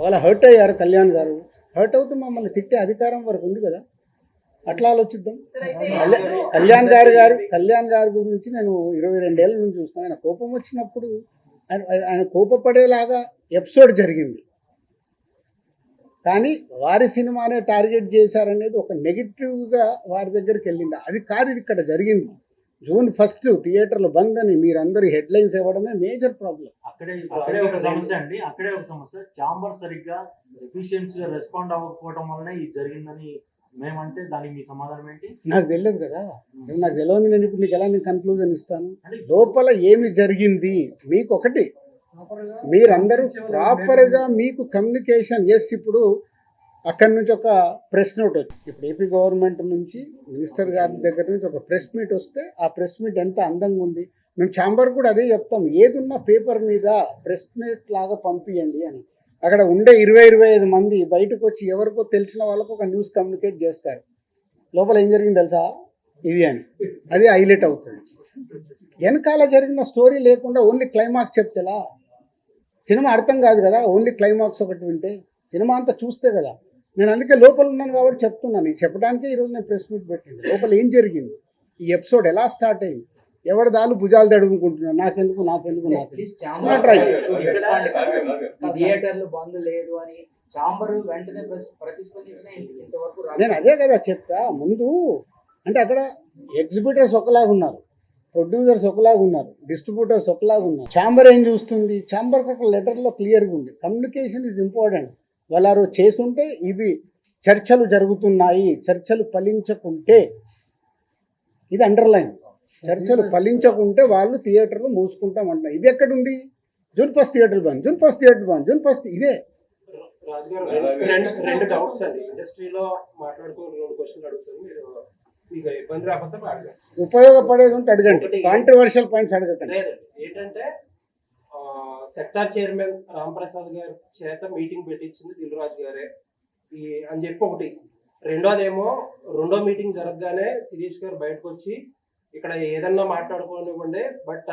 వాళ్ళ హర్ట్ అయ్యారు కళ్యాణ్ గారు హర్ట్ అవుతూ మమ్మల్ని తిట్టే అధికారం వరకు ఉంది కదా? అట్లా ఆలోచిద్దాం. కళ్యాణ్ గారు గారు కళ్యాణ్ గారి గురించి నేను ఇరవై రెండేళ్ళ నుంచి చూస్తాను ఆయన కోపం వచ్చినప్పుడు ఆయన ఆయన కోపపడేలాగా ఎపిసోడ్ జరిగింది. కానీ వారి సినిమానే టార్గెట్ చేశారనేది ఒక నెగిటివ్గా వారి దగ్గరికి వెళ్ళింది. అది కాదు ఇక్కడ జరిగింది. జూన్ ఫస్ట్ థియేటర్లు బంద్ అని మీరందరూ హెడ్లైన్స్ ఇవ్వడమే మేజర్ ప్రాబ్లం అక్కడే అక్కడే ఒక సమస్య అండి. అక్కడే ఒక సమస్య. చాంబర్ సరిగ్గా ఎఫిషియన్సీ గా రెస్పాండ్ అవ్వకపోవడం వల్లనే ఇది జరిగిందని మేమంటే దానికి మీ సమాధానం ఏంటి? నాకు తెలియదు కదా. నాకు తెలియదు నేను ఇప్పుడు నీకు ఎలా నేను కన్క్లూజన్ ఇస్తాను? లోపల ఏమి జరిగింది? మీకు ఒకటి మీరందరూ ప్రాపర్గా మీకు కమ్యూనికేషన్ ఎస్ ఇప్పుడు అక్కడి నుంచి ఒక ప్రెస్ నోట్ వచ్చింది ఇప్పుడు ఏపీ గవర్నమెంట్ నుంచి మినిస్టర్ గారి దగ్గర నుంచి ఒక ప్రెస్ మీట్ వస్తే ఆ ప్రెస్ మీట్ ఎంత అందంగా ఉంది. మేము ఛాంబర్ కూడా అదే చెప్తాం ఏదున్నా పేపర్ మీద ప్రెస్ మీట్ లాగా పంపించండి అని. అక్కడ ఉండే ఇరవై ఇరవై ఐదు మంది బయటకు వచ్చి ఎవరికో తెలిసిన వాళ్ళకు ఒక న్యూస్ కమ్యూనికేట్ చేస్తారు. లోపల ఏం జరిగింది తెలుసా? ఇది అని. అది హైలైట్ అవుతుంది. వెనకాల జరిగిన స్టోరీ లేకుండా ఓన్లీ క్లైమాక్స్ చెప్తేలా? సినిమా అర్థం కాదు కదా ఓన్లీ క్లైమాక్స్ ఒకటి వింటే. సినిమా అంతా చూస్తే కదా. నేను అందుకే లోపల ఉన్నాను కాబట్టి చెప్తున్నాను. ఇది చెప్పడానికే ఈరోజు నేను ప్రెస్ మీట్ పెట్టింది. లోపల ఏం జరిగింది? ఈ ఎపిసోడ్ ఎలా స్టార్ట్ అయింది? ఎవరి దాలు భుజాలు తడుముకుంటున్నాను నాకెందుకు? నాకెందుకు? నాకెందుకు? Not right. థియేటర్లు బంద్ లేదు అని చాంబర్ వెంటనే ప్రస్- ప్రతిస్పందించిన ఇంత- ఇంతవరకు రాలేదు. నేను అదే కదా చెప్తా ముందు అంటే అక్కడ ఎగ్జిబిటర్స్ ఒకలాగా ఉన్నారు. ప్రొడ్యూసర్స్ ఒకలాగా ఉన్నారు. డిస్ట్రిబ్యూటర్స్ ఒకలాగా ఉన్నారు. ఛాంబర్ ఏం చూస్తుంది? ఛాంబర్ ఒక లెటర్లో క్లియర్గా ఉంది. Communication is important. వాళ్ళు చేసుంటే ఇవి చర్చలు జరుగుతున్నాయి చర్చలు ఫలించకుంటే ఇది అండర్లైన్ చర్చలు ఫలించకుంటే వాళ్ళు థియేటర్లు మూసుకుంటామంటున్నారు ఇది ఎక్కడుంది? June first theatre bandh. June first theatre bandh. June first ఇదే. రెండు- డౌట్స్ అండి. ఇండస్ట్రీలో అడుగుతాను మీరు ఉపయోగపడేది ఉంటే అడగండి. కాంట్రవర్షియల్ పాయింట్స్ అడగకండి. లేదండి ఏంటంటే సెక్టార్ చైర్మన్ రాంప్రసాద్ గారి చేత మీటింగ్ పెట్టించింది దిల్రాజు గారే. ఈ అని చెప్పి ఒకటి. రెండోదేమో రెండో మీటింగ్ జరగగానే శిరీష్ గారు బయటకు వచ్చి ఇక్కడ ఏదన్నా మాట్లాడుకోనివ్వండి బట్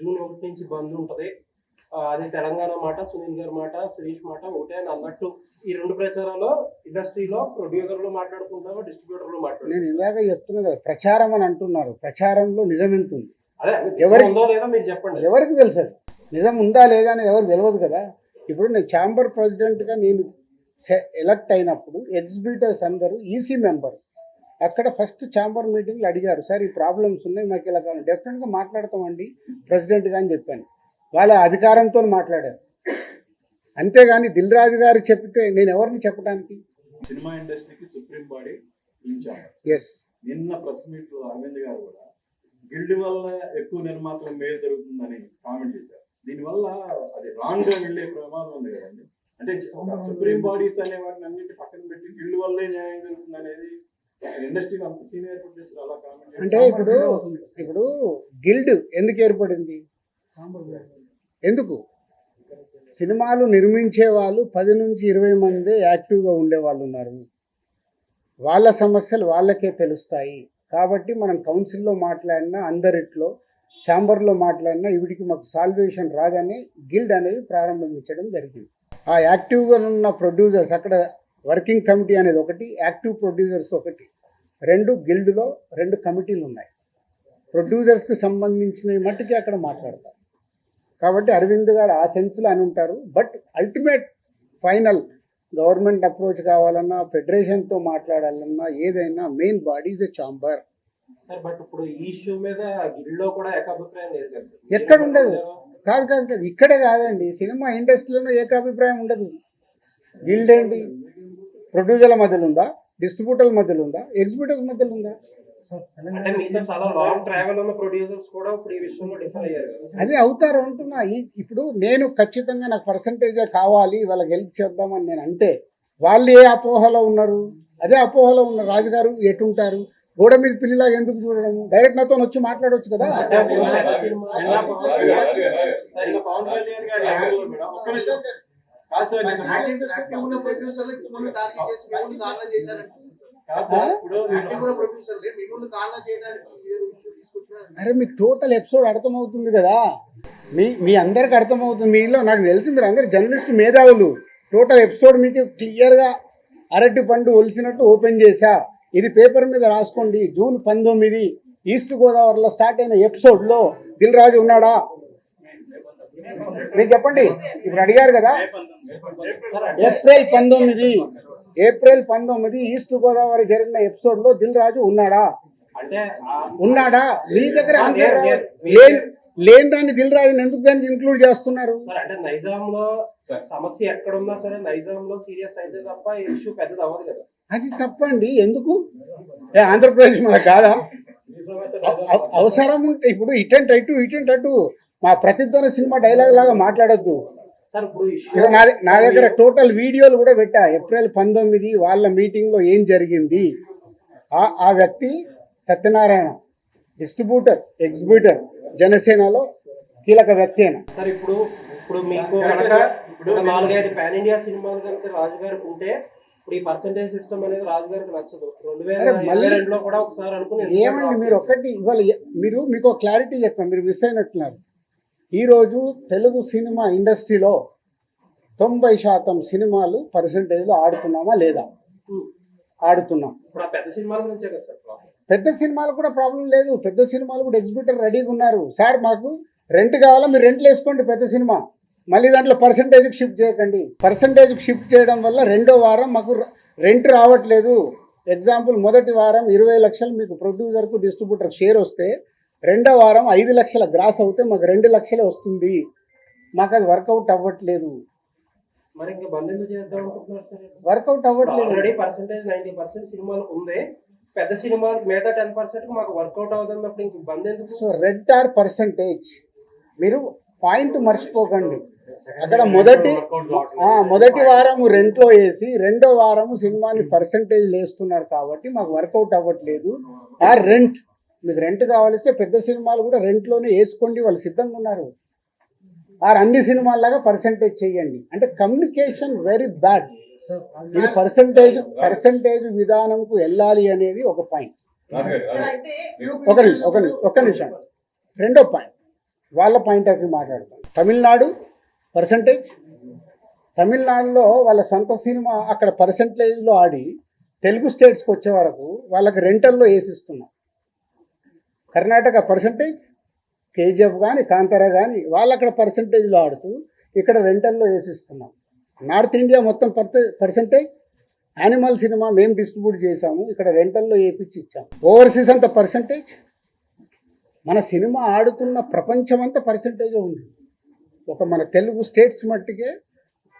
జూన్ ఒకటి నుంచి బంద్ ఉంటుంది. అది తెలంగాణ మాట సునీల్ గారి మాట శిరీష్ మాట ఒకటే అని అన్నట్టు ఈ రెండు ప్రచారాలు ఇండస్ట్రీలో ప్రొడ్యూసర్లు మాట్లాడుకుంటారు డిస్ట్రిబ్యూటర్లు నేను మాట్లాడుకుంటారు చెప్తున్నా కదా ప్రచారం అని అంటున్నారు. ప్రచారంలో నిజం ఎంత ఉంది అదే ఎవరి- ఉందో లేదో మీరు చెప్పండి. ఎవరికి తెలుసు అది? నిజం ఉందా లేదా అని ఎవరు తెలియదు కదా? ఇప్పుడు నేను ఛాంబర్ ప్రెసిడెంట్గా నేను ఎలక్ట్ అయినప్పుడు ఎగ్జిబిటర్స్ అందరూ ఈసీ మెంబర్స్ అక్కడ ఫస్ట్ ఛాంబర్ మీటింగ్లో అడిగారు సార్ ఈ ప్రాబ్లమ్స్ ఉన్నాయి మాకు ఇలా కావాలి. డెఫినెట్గా మాట్లాడతామండి ప్రెసిడెంట్గా అని చెప్పాను. వాళ్ళ అధికారంతో మాట్లాడారు. అంతేగాని దిల్ రాజు గారు చెప్తే నేను ఎవరిని చెప్పడానికి సినిమా ఇండస్ట్రీకి సుప్రీం బాడీ ఎస్ నిన్న ప్రెస్ మీట్లో అరవింద్ గారు కూడా గిల్డ్ వల్ల ఎక్కువ నిర్మాతలు మేలు జరుగుతుందని కామెంట్ చేశారు. దీనివల్ల అది రాంగ్గా వెళ్ళే ప్రమాదం ఉంది కదండి. అంటే సుప్రీం బాడీస్ అనే వాటిని అన్నింటి పక్కన పెట్టి గిల్డ్ వల్లే న్యాయం జరుగుతుంది అనేది ఇండస్ట్రీలో అంత సీనియర్ ప్రొడ్యూసర్ అలా కామెంట్ అంటే ఇప్పుడు ఇప్పుడు గిల్డ్ ఎందుకు ఏర్పడింది? ఎందుకు? సినిమాలు నిర్మించే వాళ్ళు పది నుంచి ఇరవై మంది యాక్టివ్గా ఉండే వాళ్ళు ఉన్నారు. వాళ్ళ సమస్యలు వాళ్ళకే తెలుస్తాయి. కాబట్టి మనం కౌన్సిల్లో మాట్లాడినా అందరిట్లో ఛాంబర్లో మాట్లాడినా ఇవిడికి మాకు సాల్వేషన్ రాదని గిల్డ్ అనేది ప్రారంభించడం జరిగింది. ఆ యాక్టివ్గా ఉన్న ప్రొడ్యూసర్స్ అక్కడ వర్కింగ్ కమిటీ అనేది ఒకటి యాక్టివ్ ప్రొడ్యూసర్స్ ఒకటి. రెండు గిల్డ్లో రెండు కమిటీలు ఉన్నాయి. ప్రొడ్యూసర్స్కి సంబంధించిన మట్టుకి అక్కడ మాట్లాడతారు. కాబట్టి అరవింద్ గారు ఆ సెన్స్లో అని ఉంటారు. But ultimate final government approach కావాలన్నా ఫెడరేషన్తో మాట్లాడాలన్నా ఏదైనా main body is a chamber sir but ఇప్పుడు ఈ ఇష్యూ మీద గిల్డ్లో కూడా ఏకాభిప్రాయం లేదు కదా సార్. ఎక్కడ ఉండదు? కాదు కాదు కాదు. ఇక్కడే కాదండి. సినిమా ఇండస్ట్రీలోనే ఏకాభిప్రాయం ఉండదు. గిల్డ్ ఏంటి? ప్రొడ్యూసర్ల మధ్యలో ఉందా? డిస్ట్రిబ్యూటర్ల మధ్యలో ఉందా? ఎగ్జిబ్యూటర్స్ మధ్యలో ఉందా? అంటే మీతో చాలా లాంగ్ ట్రావెల్ ఉన్న ప్రొడ్యూసర్స్ కూడా ఇప్పుడు ఈ విషయంలో డిఫర్ అయ్యారు కదా అదే అవుతారు అంటున్నా ఇప్పుడు నేను ఖచ్చితంగా నాకు పర్సంటేజ్ కావాలి వాళ్ళకి హెల్ప్ చేద్దామని నేను అంటే వాళ్ళు ఏ అపోహలో ఉన్నారు అదే అపోహలో ఉన్న రాజుగారు ఎటుంటారు గోడ మీద పిల్లిలాగా ఎందుకు చూడడం డైరెక్ట్ నాతో వచ్చి మాట్లాడవచ్చు కదా అరే మీకు టోటల్ ఎపిసోడ్ అర్థమవుతుంది కదా? మీ మీ అందరికి అర్థమవుతుంది. మీలో నాకు తెలిసి మీరు అందరు జర్నలిస్ట్ మేధావులు. టోటల్ ఎపిసోడ్ మీకు క్లియర్గా అరటి పండు ఒలిసినట్టు ఓపెన్ చేశా. ఇది పేపర్ మీద రాసుకోండి. జూన్ పంతొమ్మిది ఈస్ట్ గోదావరిలో స్టార్ట్ అయిన ఎపిసోడ్లో దిల్ రాజు ఉన్నాడా? మీరు చెప్పండి. ఇప్పుడు అడిగారు కదా? ఏప్రిల్ పంతొమ్మిది. ఏప్రిల్ పంతొమ్మిది ఈస్ట్ గోదావరి జరిగిన ఎపిసోడ్లో దిల్ రాజు ఉన్నాడా? ఉన్నాడా? మీ దగ్గర లేని దాన్ని దిల్ రాజుని ఎందుకు దానికి ఇంక్లూడ్ చేస్తున్నారు? సార్ అంటే నైజాంలో సమస్య ఎక్కడున్నా సరే నైజాంలో సీరియస్ అయితే తప్ప ఇష్యూ పెద్దది అవ్వదు కదా. అది తప్పండి. ఎందుకు? ఏ ఆంధ్రప్రదేశ్ మనకు కాదా? అవ- అవ- అవసరం ఉంటే ఇప్పుడు ఇటెంట్ అటు ఇటెంట్ అటు. మా ప్రతిధ్వని సినిమా డైలాగ్ లాగా మాట్లాడొద్దు. నా నా దగ్గర టోటల్ వీడియోలు కూడా పెట్టా. ఏప్రిల్ పంతొమ్మిది వాళ్ళ మీటింగ్లో ఏం జరిగింది? ఆ ఆ వ్యక్తి సత్యనారాయణ డిస్ట్రిబ్యూటర్ ఎగ్జిబ్యూటర్ జనసేనలో కీలక వ్యక్తి అయిన సార్ ఇప్పుడు ఇప్పుడు మీకు కనుక ఇప్పుడు నాలుగైదు పాన్ ఇండియా సినిమాలు కనుక రాజు గారికి ఉంటే ఇప్పుడు ఈ పర్సంటేజ్ సిస్టమ్ అనేది రాజు గారికి నచ్చదు రెండు వేల ఇరవై మళ్ళీ- రెండులో కూడా ఒకసారి అనుకుని ఏమండి మీరు ఒక్కటి ఇవాళ మీరు మీకు క్లారిటీ చెప్పాను మీరు మిస్ అయినట్టున్నారు. ఈరోజు తెలుగు సినిమా ఇండస్ట్రీలో తొంభై శాతం సినిమాలు పర్సంటేజ్లో ఆడుతున్నామా లేదా? ఆడుతున్నాం. పెద్ద సినిమాల నుంచే కదా సార్ ప్రాబ్లం పెద్ద సినిమాలు కూడా ప్రాబ్లం లేదు. పెద్ద సినిమాలు కూడా ఎగ్జిబిటర్ రెడీగా ఉన్నారు. సార్ మాకు రెంట్ కావాలా? మీరు రెంట్లు వేసుకోండి పెద్ద సినిమా. మళ్ళీ దాంట్లో పర్సంటేజ్కి షిఫ్ట్ చేయకండి. పర్సంటేజ్కి షిఫ్ట్ చేయడం వల్ల రెండో వారం మాకు రెంట్ రావట్లేదు. ఎగ్జాంపుల్ మొదటి వారం ఇరవై లక్షలు మీకు ప్రొడ్యూసర్కు డిస్ట్రిబ్యూటర్ షేర్ వస్తే రెండో వారం ఐదు లక్షల గ్రాస్ అవుతే మాకు రెండు లక్షలే వస్తుంది. మాకు అది వర్కౌట్ అవ్వట్లేదు. మరి ఇంకా బంద్ ఎందుకు చేద్దాం అనుకుంటున్నారు సార్? వర్కౌట్ అవ్వట్లేదు. ఆల్రెడీ పర్సెంటేజ్ నైన్టీ పర్సెంట్ సినిమాలు ఉంది. పెద్ద సినిమాలు మిగతా టెన్ పర్సెంట్ మాకు వర్కౌట్ అవుతున్నప్పుడు ఇంక బంద్ ఎందుకు? సో రెడ్ ఆర్ పర్సంటేజ్ మీరు పాయింట్ మర్చిపోకండి. అక్కడ మొదటి ఆ, మొదటి వారం రెంట్లో వేసి రెండో వారము సినిమాని పర్సంటేజ్ వేస్తున్నారు కాబట్టి మాకు వర్కౌట్ అవ్వట్లేదు. ఆ రెంట్ మీకు రెంట్ కావాలిస్తే పెద్ద సినిమాలు కూడా రెంట్లోనే వేసుకోండి వాళ్ళు సిద్ధంగా ఉన్నారు. ఆర్ అన్ని సినిమాల్లాగా పర్సంటేజ్ చేయండి. అంటే కమ్యూనికేషన్ వెరీ బ్యాడ్ ఇది పర్సంటేజ్ పర్సంటేజ్ విధానంకు వెళ్ళాలి అనేది ఒక పాయింట్ ఒక నిమిషం ఒక నిమిషం ఒక్క నిమిషం. రెండో పాయింట్ వాళ్ళ పాయింట్ ఆఫ్ వ్యూ మాట్లాడతాం. తమిళనాడు పర్సంటేజ్ తమిళనాడులో వాళ్ళ సొంత సినిమా అక్కడ పర్సంటేజ్లో ఆడి తెలుగు స్టేట్స్కి వచ్చే వరకు వాళ్ళకి రెంటల్లో వేసిస్తున్నాం. కర్ణాటక పర్సంటేజ్ కేజీఎఫ్ కానీ కాంతారా కానీ వాళ్ళు అక్కడ పర్సంటేజ్లో ఆడుతూ ఇక్కడ రెంటల్లో వేసిస్తున్నాం. నార్త్ ఇండియా మొత్తం పర్సంటేజ్ యానిమల్ సినిమా మేము డిస్ట్రిబ్యూట్ చేసాము ఇక్కడ రెంటల్లో వేపించి ఇచ్చాము ఓవర్సీస్ అంత పర్సంటేజ్ మన సినిమా ఆడుతున్న ప్రపంచం అంతా పర్సంటేజ్ ఉంది. ఒక మన తెలుగు స్టేట్స్ మట్టికే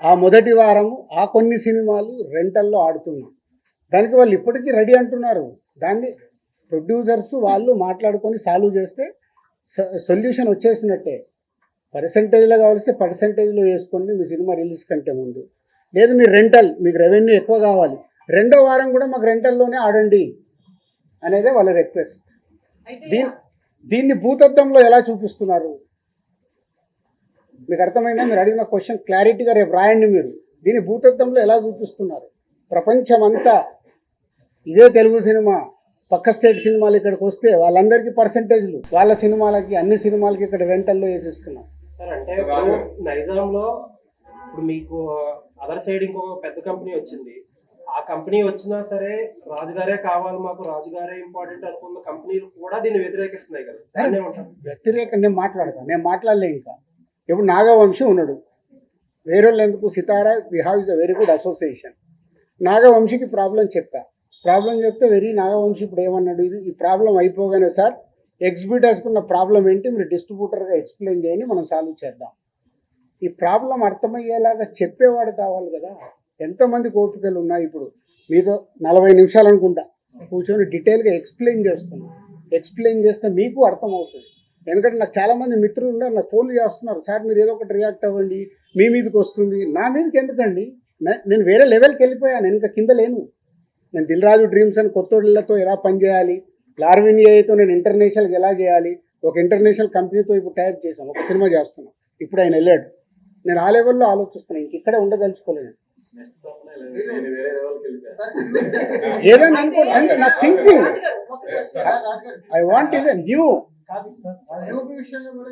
ఆ మొదటి వారము ఆ కొన్ని సినిమాలు రెంటల్లో ఆడుతున్నాం. దానికి వాళ్ళు ఇప్పటికీ రెడీ అంటున్నారు. దాన్ని ప్రొడ్యూసర్స్ వాళ్ళు మాట్లాడుకొని సాల్వ్ చేస్తే సొల్యూషన్ వచ్చేసినట్టే. పర్సంటేజ్లో కావాల్సి పర్సంటేజ్లో వేసుకోండి మీ సినిమా రిలీజ్ కంటే ముందు. లేదు మీరు రెంటల్ మీకు రెవెన్యూ ఎక్కువ కావాలి. రెండో వారం కూడా మాకు రెంటల్లోనే ఆడండి అనేదే వాళ్ళ రిక్వెస్ట్. దీని దీన్ని భూతత్వంలో ఎలా చూపిస్తున్నారు? మీకు అర్థమైందా? మీరు అడిగిన క్వశ్చన్ క్లారిటీగా రేపు రాయండి మీరు. దీన్ని భూతత్వంలో ఎలా చూపిస్తున్నారు? ప్రపంచమంతా ఇదే తెలుగు సినిమా. పక్క స్టేట్ సినిమాలు ఇక్కడికి వస్తే వాళ్ళందరికీ పర్సంటేజ్లు. వాళ్ళ సినిమాలకి అన్ని సినిమాలకి ఇక్కడ రెంటల్లో వేసేస్తున్నాం సార్ అంటే నైజాంలో ఇప్పుడు మీకు అదర్ సైడ్ ఇంకో పెద్ద కంపెనీ వచ్చింది. ఆ కంపెనీ వచ్చినా సరే రాజుగారే కావాలి మాకు రాజుగారే ఇంపార్టెంట్ అనుకున్న కంపెనీలు కూడా దీన్ని వ్యతిరేకిస్తున్నాయి కదా. వ్యతిరేకం నేను మాట్లాడతాను నేను మాట్లాడలే ఇంకా. ఇప్పుడు నాగవంశి ఉన్నాడు. వేరే వాళ్ళు ఎందుకు? Sithara we have is a very good association నాగవంశికి problem చెప్పా. ప్రాబ్లం చెప్తే వెరీ నాగవంశి ఇప్పుడు ఏమన్నాడు? ఇది ఈ ప్రాబ్లం అయిపోగానే సార్ ఎగ్జిబ్యూటర్స్కున్న ప్రాబ్లం ఏంటి? మీరు డిస్ట్రిబ్యూటర్గా ఎక్స్ప్లెయిన్ చేయండి మనం సాల్వ్ చేద్దాం. ఈ ప్రాబ్లం అర్థమయ్యేలాగా చెప్పేవాడు కావాలి కదా. ఎంతమంది కోపికలు ఉన్నాయి ఇప్పుడు. మీతో నలభై నిమిషాలు అనుకుంటా. కూర్చొని డీటెయిల్గా ఎక్స్ప్లెయిన్ చేస్తున్నాం. ఎక్స్ప్లెయిన్ చేస్తే మీకు అర్థమవుతుంది. ఎందుకంటే నాకు చాలామంది మిత్రులు ఉన్నారు నాకు ఫోన్లు చేస్తున్నారు. సార్ మీరు ఏదో ఒకటి రియాక్ట్ అవ్వండి మీ మీదకి వస్తుంది. నా మీదకి ఎందుకండి? నేను వేరే లెవెల్కి వెళ్ళిపోయాను ఇంకా కింద లేను. నేను దిల్రాజు డ్రీమ్స్ అని కొత్తోళ్ళతో ఎలా పనిచేయాలి? లార్విన్ ఏఐతో నేను ఇంటర్నేషనల్కి ఎలా చేయాలి? ఒక ఇంటర్నేషనల్ కంపెనీతో ఇప్పుడు టైప్ చేశాను ఒక సినిమా చేస్తున్నాం. ఇప్పుడు ఆయన వెళ్ళాడు. నేను ఆ లెవెల్లో ఆలోచిస్తున్నాను ఇంక ఇక్కడే ఉండదలుచుకోలేదు నెక్స్ట్ నేను. వేరే లెవెల్కి వెళ్ళిపోయాను ఏదైనా అనుకో అంటే నా thinking I want is a new కాదు. యోగ విషయంలో కూడా